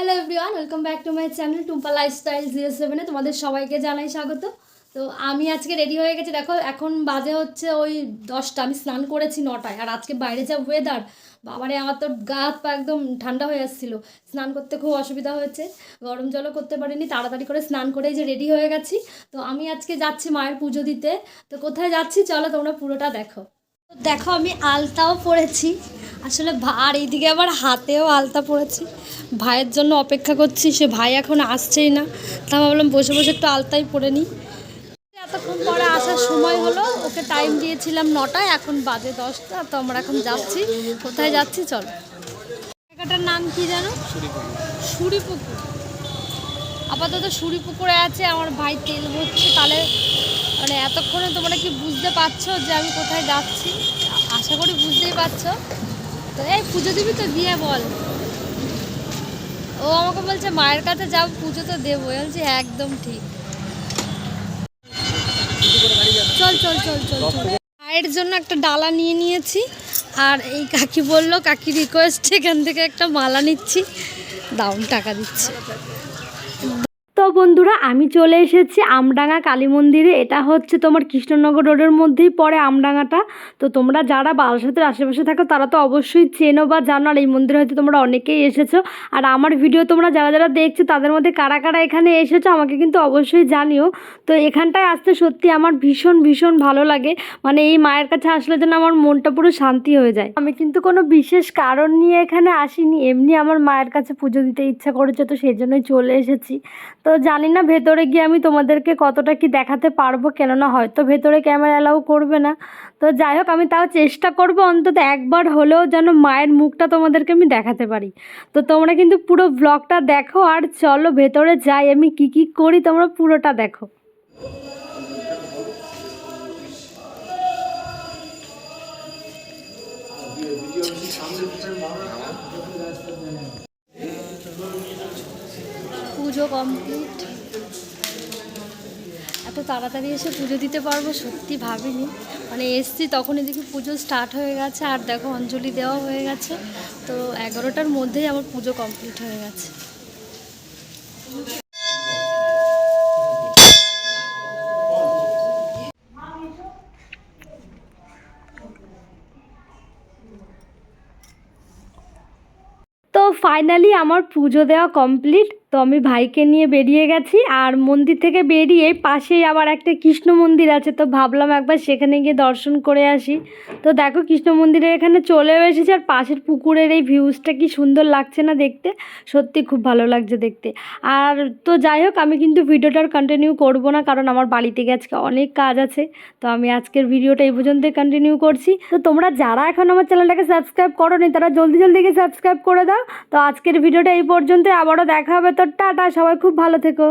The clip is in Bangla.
Hello everyone welcome back to my channel Tumpa lifestyle zero সেভেনে তোমাদের সবাইকে জানাই স্বাগত। তো আমি আজকে রেডি হয়ে গেছি, দেখো এখন বাজে হচ্ছে ওই দশটা, আমি স্নান করেছি নটায়, আর আজকে বাইরে যা ওয়েদার বাবারে আমার তো গা হাত পা একদম ঠান্ডা হয়ে আসছিল। স্নান করতে খুব অসুবিধা হয়েছে, গরম জলও করতে পারিনি, তাড়াতাড়ি করে স্নান করেই যে রেডি হয়ে গেছি। তো আমি আজকে যাচ্ছি মায়ের পুজো দিতে, তো কোথায় যাচ্ছি চলো তোমরা পুরোটা দেখো। দেখো আমি আলতাও পরেছি আসলে আর এইদিকে আবার হাতেও আলতা পরেছি ভাইয়ের জন্য অপেক্ষা করছি সে ভাই এখন আসছেই না। তা ভাবলাম বসে বসে একটু আলতাই পরে নিই। এতক্ষণ পরে আসার সময় হলো ওকে টাইম দিয়েছিলাম নটায় এখন বাজে দশটা তো আমরা এখন যাচ্ছি। কোথায় যাচ্ছি চল। জায়গাটার নাম কি জানো সুরিপুকুর আপাতত সুরিপুকুরে আছে আমার ভাই তেল ভরছে তাহলে মানে এতক্ষণে তোমরা কি বুঝতে পারছ যে আমি কোথায় যাচ্ছি? আশা করি বুঝতেই পারছ। এই পুজো দিবি তো, দিয়ে বল। ও আমাকে বলছে, মায়ের কাছে যাব পুজো তো দেবো। বলছে বলছি একদম ঠিক। চল চল চল চল চল। মায়ের জন্য একটা ডালা নিয়ে নিয়েছি, আর এই কাকি বলল, কাকি রিকোয়েস্ট এখান থেকে একটা মালা নিচ্ছি। দাম টাকা দিচ্ছি। তো বন্ধুরা, আমি চলে এসেছি আমডাঙ্গা কালী মন্দিরে। এটা হচ্ছে তোমার কৃষ্ণনগর রোডের মধ্যেই পড়ে আমডাঙ্গাটা। তো তোমরা যারা বারাসাতের আশেপাশে থাকো, তারা তো অবশ্যই চেনো বা জানো, আর এই মন্দিরে হয়তো তোমরা অনেকেই এসেছ। আর আমার ভিডিও তোমরা যারা যারা দেখছ, তাদের মধ্যে কারা কারা এখানে এসেছ, আমাকে কিন্তু অবশ্যই জানিও। তো এখানটায় আসতে সত্যি আমার ভীষণ ভীষণ ভালো লাগে। মানে এই মায়ের কাছে আসলে যেন আমার মনটা পুরো শান্তি হয়ে যায়। আমি কিন্তু কোনো বিশেষ কারণ নিয়ে এখানে আসিনি। এমনি আমার মায়ের কাছে পুজো দিতে ইচ্ছা করেছে, তো সেই জন্যই চলে এসেছি। তো জানি না ভেতরে গিয়ে আমি তোমাদেরকে কতটা কি দেখাতে পারব, কেননা হয়তো ভেতরে ক্যামেরা অ্যালাউ করবে না। তো যাই হোক, আমি তাও চেষ্টা করব অন্তত একবার হলেও যেন মায়ের মুখটা তোমাদেরকে আমি দেখাতে পারি। তো তোমরা কিন্তু পুরো ব্লগটা দেখো, আর চলো ভেতরে যাই, আমি কি কি করি তোমরা পুরোটা দেখো। পুজো কমপ্লিট এত তাড়াতাড়ি এসে পুজো দিতে পারব? সত্যি ভাবিনি। মানে এসছি তখন এদিকে পুজো স্টার্ট হয়ে গেছে, আর দেখো অঞ্জলি দেওয়া হয়ে গেছে। তো এগারোটার মধ্যেই আমার পুজো কমপ্লিট হয়ে গেছে। তো ফাইনালি আমার পুজো দেওয়া কমপ্লিট তো আমি ভাইকে নিয়ে বেরিয়ে গেছি আর মন্দির থেকে বেরিয়ে পাশেই আবার একটা কৃষ্ণ মন্দির আছে। তো ভাবলাম একবার সেখানে গিয়ে দর্শন করে আসি। তো দেখো কৃষ্ণ মন্দিরের এখানে চলেও এসেছি আর পাশের পুকুরের এই ভিউজটা কি সুন্দর লাগছে না দেখতে? সত্যি খুব ভালো লাগছে দেখতে। আর তো যাই হোক, আমি কিন্তু ভিডিওটার কন্টিনিউ করব না কারণ আমার বাড়িতে গিয়ে আজকে অনেক কাজ আছে। তো আমি আজকের ভিডিওটা এই পর্যন্ত কন্টিনিউ করছি। তো তোমরা যারা এখন আমার চ্যানেলটাকে সাবস্ক্রাইব করো তারা জলদি জলদি গিয়ে সাবস্ক্রাইব করে দাও। তো আজকের ভিডিওটা এই পর্যন্ত আবারও দেখা হবে তো টাটা সবাই খুব ভালো থেকো।